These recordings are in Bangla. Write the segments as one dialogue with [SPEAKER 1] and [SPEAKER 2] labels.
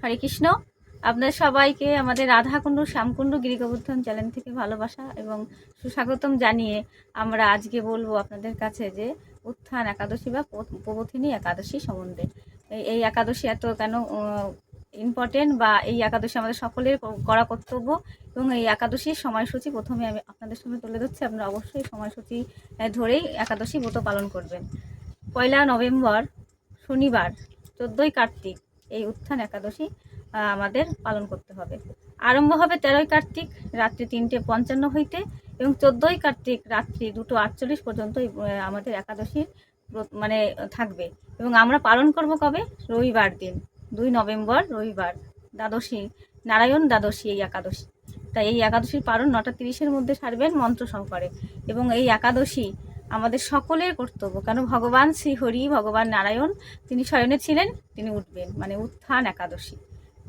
[SPEAKER 1] হরে কৃষ্ণ। আপনাদের সবাইকে আমাদের রাধাকুণ্ড, শ্যামকুণ্ড, গিরিগোবর্ধন চ্যানেল থেকে ভালোবাসা এবং সুস্বাগতম জানিয়ে আমরা আজকে বলব আপনাদের কাছে যে উত্থান একাদশী বা প্রবোধিনী একাদশী সম্বন্ধে। এই একাদশী এত কেন ইম্পর্টেন্ট বা এই একাদশী আমাদের সকলের করা কর্তব্য এবং এই একাদশীর সময়সূচি প্রথমে আমি আপনাদের সামনে তুলে ধরছি। আপনারা অবশ্যই সময়সূচি ধরেই একাদশী ব্রত পালন করবেন। পয়লা নভেম্বর, শনিবার, চোদ্দোই কার্তিক। এই উত্থান একাদশী আমাদের পালন করতে হবে। আরম্ভ হবে তেরোই কার্তিক রাত্রি তিনটে পঞ্চান্ন হইতে এবং চোদ্দোই কার্তিক রাত্রি দুটো আটচল্লিশ পর্যন্ত আমাদের একাদশীর মানে থাকবে। এবং আমরা পালন করব কবে? রবিবার দিন, দুই নভেম্বর, রবিবার। দ্বাদশী, নারায়ণ দ্বাদশী এই একাদশী। তাই এই একাদশীর পালন নটা তিরিশের মধ্যে সারবেন মন্ত্র সহকারে এবং এই একাদশী আমাদের সকলের কর্তব্য। কেন ভগবান শ্রীহরি, ভগবান নারায়ণ, তিনি শয়নে ছিলেন, তিনি উঠবেন মানে উত্থান একাদশী।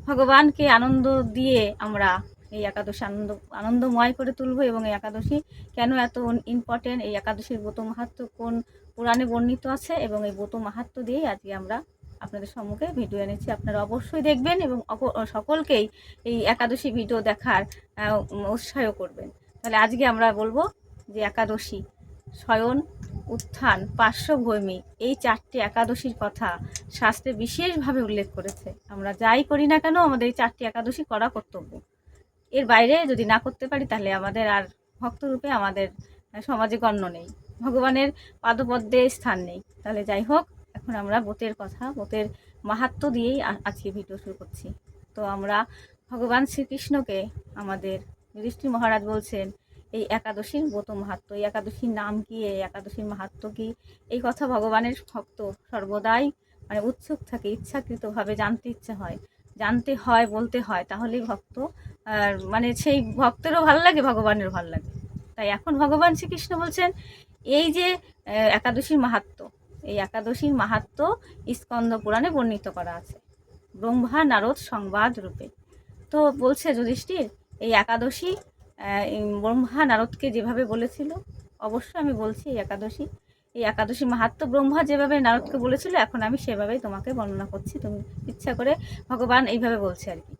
[SPEAKER 1] ভগবানকে আনন্দ দিয়ে আমরা এই একাদশী আনন্দ, আনন্দময় করে তুলব এবং এই একাদশী কেন এত ইম্পর্টেন্ট এই একাদশীর ব্রত মাহাত্ম কোন পুরাণে বর্ণিত আছে এবং এই ব্রত মাহাত্ম দিয়েই আজকে আমরা আপনাদের সম্মুখে ভিডিও এনেছি। আপনারা অবশ্যই দেখবেন এবং সকলকেই এই একাদশী ভিডিও দেখার উৎসাহ করবেন। তাহলে আজকে আমরা বলব যে একাদশী শয়ন উত্থান, পার্শ্বভূমি, এই চারটি একাদশীর কথা শাস্ত্রে বিশেষভাবে উল্লেখ করেছে। আমরা যাই করি না কেন, আমাদের এই চারটি একাদশী করা কর্তব্য। এর বাইরে যদি না করতে পারি, তাহলে আমাদের আর ভক্তরূপে আমাদের সমাজে গণ্য নেই। ভগবানের পাদপদ্মে স্থান নেই। তাহলে যাই হোক, এখন আমরা বোতের কথা, বোতের মাহাত্ম দিয়েই আজকে ভিডিও শুরু করছি। তো আমরা ভগবান শ্রীকৃষ্ণকে আমাদের যুধিষ্ঠির মহারাজ বলছেন এই একাদশীর ব্রত মাহাত্ম, এই একাদশীর নাম কি, এই একাদশীর মাহাত্ম কি? এই কথা ভগবানের ভক্ত সর্বদাই মানে উৎসুক থাকে, ইচ্ছাকৃতভাবে জানতে ইচ্ছা হয়। জানতে হয়, বলতে হয় তাহলেই ভক্ত মানে সেই ভক্তেরও ভালো লাগে ভগবানের ভালো লাগে। তাই এখন ভগবান শ্রীকৃষ্ণ বলছেন, এই যে একাদশীর মাহাত্ম, এই একাদশীর মাহাত্ম স্কন্দ পুরাণে বর্ণিত করা আছে। ব্রহ্মা নারদ সংবাদ রূপে। তো বলছে যুধিষ্ঠির, এই একাদশী ব্রহ্মা নারদকে যেভাবে বলেছিল, অবশ্যই আমি বলছি এই একাদশী। এই একাদশী মাহাত্ম ব্রহ্মা যেভাবে নারদকে বলেছিল, এখন আমি সেভাবেই তোমাকে বর্ণনা করছি। তুমি ইচ্ছা করে ভগবান এইভাবে বলছে আর কি।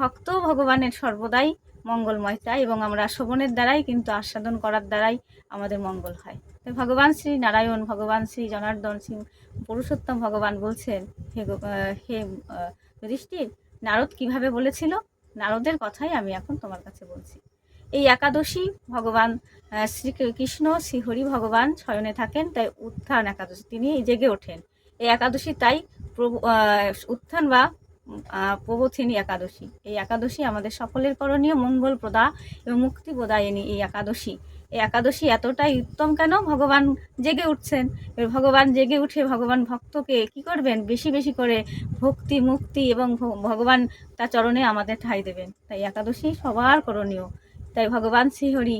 [SPEAKER 1] ভক্ত ভগবানের সর্বদাই মঙ্গলময় চাই এবং আমরা শোভনের দ্বারাই কিন্তু আস্বাদন করার দ্বারাই আমাদের মঙ্গল হয়। ভগবান শ্রী নারায়ণ, ভগবান শ্রী জনার্দন শ্রী পুরুষোত্তম ভগবান বলছেন, হে হে যুধিষ্ঠির, নারদ কীভাবে বলেছিল? নারদের কথাই আমি এখন তোমার কাছে বলছি। এই একাদশী ভগবান শ্রীকৃষ্ণ শ্রীহরি ভগবান শয়নে থাকেন, তাই উত্থান একাদশী, তিনি জেগে ওঠেন। এই একাদশী তাই উত্থান বা প্রবোধিনী একাদশী। এই একাদশী আমাদের সকলের করণীয় মঙ্গল প্রদা এবং মুক্তি প্রদায়িনী এই একাদশী। এই একাদশী এতটাই উত্তম কেন? ভগবান জেগে উঠছেন। ভগবান জেগে উঠে ভগবান ভক্তকে কি করবেন? বেশি বেশি করে ভক্তি, মুক্তি এবং ভগবান তার চরণে আমাদের ঠাঁই দেবেন। তাই একাদশী সবার করণীয়। তাই ভগবান শ্রীহরি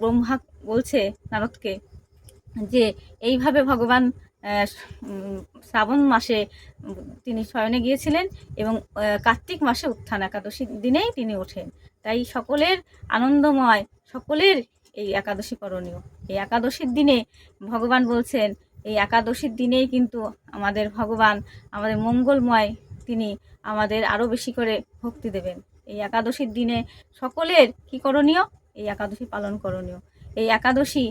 [SPEAKER 1] ব্রহ্মা বলছে নারদকে যে এইভাবে ভগবান শ্রাবণ মাসে তিনি শয়নে গিয়েছিলেন এবং কার্তিক মাসে উত্থান একাদশী দিনেই তিনি ওঠেন। তাই সকলের আনন্দময়, সকলের এই একাদশী করণীয়। এই একাদশীর দিনে ভগবান বলছেন, এই একাদশীর দিনেই কিন্তু আমাদের ভগবান, আমাদের মঙ্গলময় তিনি আমাদের আরও বেশি করে ভক্তি দেবেন। এই একাদশীর দিনে সকলের কি করণীয়? এই একাদশী পালন করণীয়। এই একাদশী,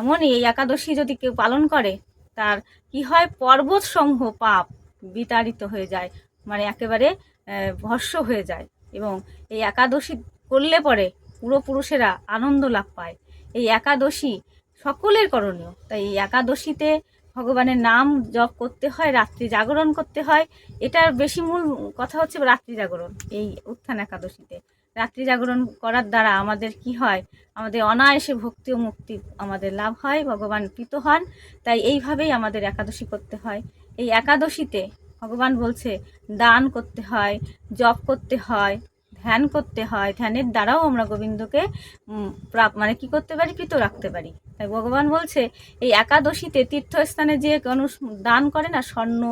[SPEAKER 1] এমনই এই একাদশী যদি কেউ পালন করে, তার কি হয়? পর্বত সমূহ পাপ বিতাড়িত হয়ে যায় মানে একেবারে ভস্য হয়ে যায় এবং এই একাদশী করলে পরে পূর্বপুরুষেরা আনন্দ লাভ পায়। এই একাদশী সকলের করণীয়। তাই এই একাদশীতে ভগবানের নাম জপ করতে হয়, রাত্রি জাগরণ করতে হয়। এটার বেশি মূল কথা হচ্ছে রাত্রি জাগরণ, এই উত্থান একাদশীতে। রাত্রি জাগরণ করার দ্বারা আমাদের কি হয়? আমাদের অনায়াসে ভক্তি ও মুক্তি আমাদের লাভ হয়, ভগবান প্রীত হন, তাই এইভাবেই আমাদের একাদশী করতে হয়। এই একাদশীতে ভগবান বলছে, দান করতে হয়, জপ করতে হয় ধ্যান করতে হয়, ধ্যানের দ্বারাও আমরা গোবিন্দকে প্রাপ মানে কি করতে পারি? প্রীত রাখতে পারি। তাই ভগবান বলছে, এই একাদশীতে তীর্থস্থানে যে কোনো দান করে না, স্বর্ণ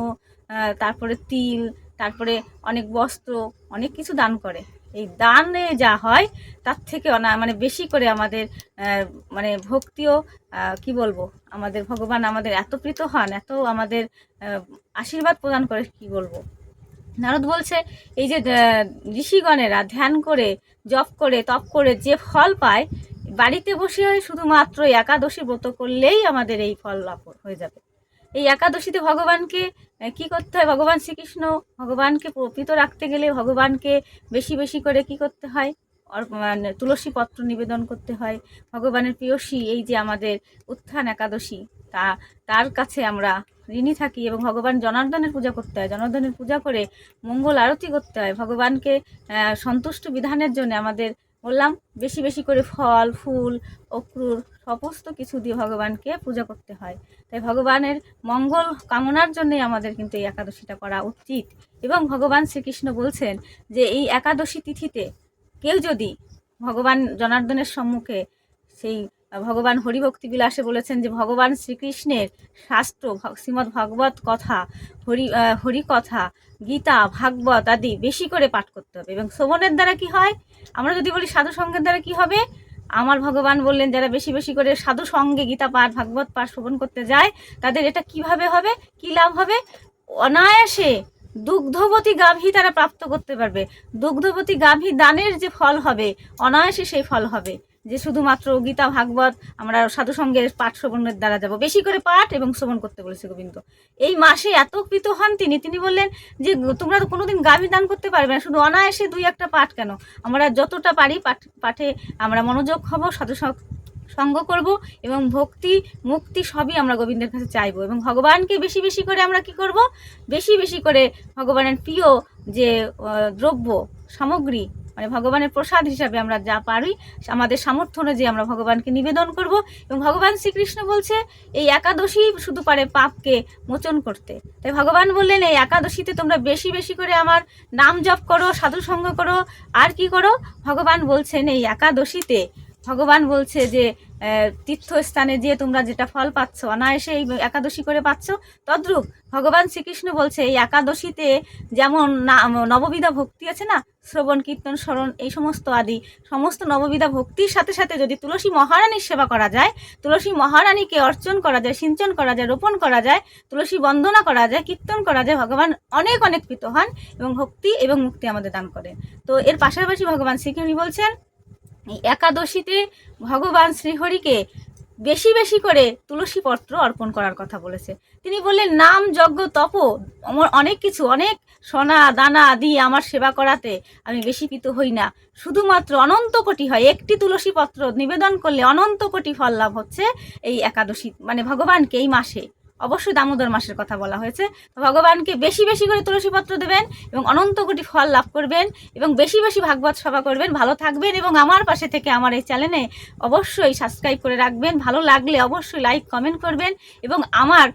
[SPEAKER 1] তারপরে তিল, তারপরে অনেক বস্ত্র, অনেক কিছু দান করে। এই দানে যা হয়, তার থেকে অনা মানে বেশি করে আমাদের মানে ভক্তিও কি বলব? আমাদের ভগবান আমাদের এত প্রীত হন, এত আমাদের আশীর্বাদ প্রদান করে, কি বলব? নারদ বলছে, এই যে ঋষিগণেরা ধ্যান করে, জপ করে, তপ করে যে ফল পায়, বাড়িতে বসে শুধুমাত্র একাদশী ব্রত করলেই আমাদের এই ফল লাভ হয়ে যাবে। এই একাদশীতে ভগবানকে কি করতে হয়? ভগবান শ্রীকৃষ্ণ ভগবানকে প্রকৃত রাখতে গেলে ভগবানকে বেশি বেশি করে কি করতে হয়? মানে তুলসী পত্র নিবেদন করতে হয়। ভগবানের প্রিয়সী, এই যে আমাদের উত্থান একাদশী, তা, তার কাছে আমরা ঋণী থাকি এবং ভগবান জনার্দনের পূজা করতে হয়। জনার্দনের পূজা করে মঙ্গল আরতি করতে হয়। ভগবানকে সন্তুষ্ট বিধানের জন্য আমাদের বললাম, বেশি বেশি করে ফল, ফুল, অক্রুর সমস্ত কিছু দিয়ে ভগবানকে পূজা করতে হয়। তাই ভগবানের মঙ্গল কামনার জন্যই আমাদের কিন্তু এই একাদশীটা করা উচিত। এবং ভগবান শ্রীকৃষ্ণ বলছেন যে, এই একাদশী তিথিতে কেউ যদি ভগবান জনার্দনের সম্মুখে সেই ভগবান হরিভক্তি বিলাসে বলেছেন যে, ভগবান শ্রীকৃষ্ণের শাস্ত্র শ্রীমদ্ ভাগবত কথা, হরি হরিকথা, গীতা, ভাগবত আদি বেশি করে পাঠ করতে হবে। এবং শ্রবণের দ্বারা কি হয়? আমরা যদি বলি সাধু সঙ্গের দ্বারা কি হবে? আমার ভগবান বললেন, যারা বেশি বেশি করে সাধু সঙ্গে গীতা পাঠ, ভাগবত পাঠ শ্রবণ করতে যায়, তাদের এটা কীভাবে হবে? কি লাভ হবে? অনায়াসে দুগ্ধবতী গাভী তারা প্রাপ্ত করতে পারবে। দুগ্ধবতী গাভী দানের যে ফল হবে, অনায়াসে সেই ফল হবে। যে শুধুমাত্র গীতা, ভাগবত আমরা সাধু সঙ্গের পাঠ শ্রবণের দ্বারা যাব। বেশি করে পাঠ এবং শ্রবণ করতে বলেছে গোবিন্দ। এই মাসে এত কৃত হন তিনি তিনি বললেন যে তোমরা তো কোনোদিন গাভী দান করতে পারবে না, শুধু অনায়াসে দুই একটা পাঠ কেন? আমরা যতটা পারি পাঠ পাঠে আমরা মনোযোগ হব সাধু সঙ্গ করব এবং ভক্তি, মুক্তি সবই আমরা গোবিন্দের কাছে চাইব এবং ভগবানকে বেশি বেশি করে আমরা কি করব? বেশি বেশি করে ভগবানের প্রিয় যে দ্রব্য, সামগ্রী মানে ভগবানের প্রসাদ হিসাবে আমরা যা পারি, আমাদের সামর্থ্য অনুযায়ী আমরা ভগবানকে নিবেদন করব এবং ভগবান শ্রীকৃষ্ণ বলছে, এই একাদশী শুধু পারে পাপকে মোচন করতে। তাই ভগবান বললেন, এই একাদশীতে তোমরা বেশি বেশি করে আমার নাম জপ করো, সাধু সঙ্গ করো, আর কি করো? ভগবান বলছেন, এই একাদশীতে ভগবান বলছে যে তীর্থস্থানে যে তোমরা যেটা ফল পাচ্ছ, অনায়াসে এই একাদশী করে পাচ্ছ। তদ্রূপ ভগবান শ্রীকৃষ্ণ বলছে, এই একাদশীতে যেমন নববিধা ভক্তি আছে না, শ্রবণ, কীর্তন, স্মরণ, এই সমস্ত আদি, সমস্ত নববিধা ভক্তির সাথে সাথে যদি তুলসী মহারানীর সেবা করা যায়, তুলসী মহারানীকে অর্চন করা যায়, সিঞ্চন করা যায়, রোপণ করা যায়, তুলসী বন্দনা করা যায়, কীর্তন করা যায়, ভগবান অনেক অনেক কৃত হন এবং ভক্তি এবং মুক্তি আমাদের দান করেন তো এর পাশাপাশি ভগবান শ্রীকৃষ্ণ বলছেন এই একাদশীতে ভগবান শ্রীহরিকে বেশি বেশি করে তুলসী পত্র অর্পণ করার কথা বলেছে। তিনি বললেন, নাম, যজ্ঞ, তপ আমার অনেক কিছু, অনেক সোনা, দানা দিয়ে আমার সেবা করাতে আমি বেশি পিত হই না। শুধুমাত্র অনন্ত কোটি হয়, একটি তুলসী পত্র নিবেদন করলে অনন্ত কোটি ফল লাভ হচ্ছে এই একাদশী মানে ভগবানকে এই মাসে। অবশ্যই দামোদর মাসের কথা বলা হয়েছে। ভগবানকে বেশি বেশি করে তুলসী পত্র দেবেন এবং অনন্ত কোটি ফল লাভ করবেন এবং বেশি বেশি ভাগবত সভা করবেন। ভালো থাকবেন এবং আমার পাশে থেকে আমার এই চ্যানেলে অবশ্যই সাবস্ক্রাইব করে রাখবেন। ভালো লাগলে অবশ্যই লাইক কমেন্ট করবেন এবং আমার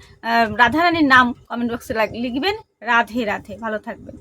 [SPEAKER 1] রাধারানীর নাম কমেন্ট বক্সে লিখবেন। রাধে রাধে, ভালো থাকবেন।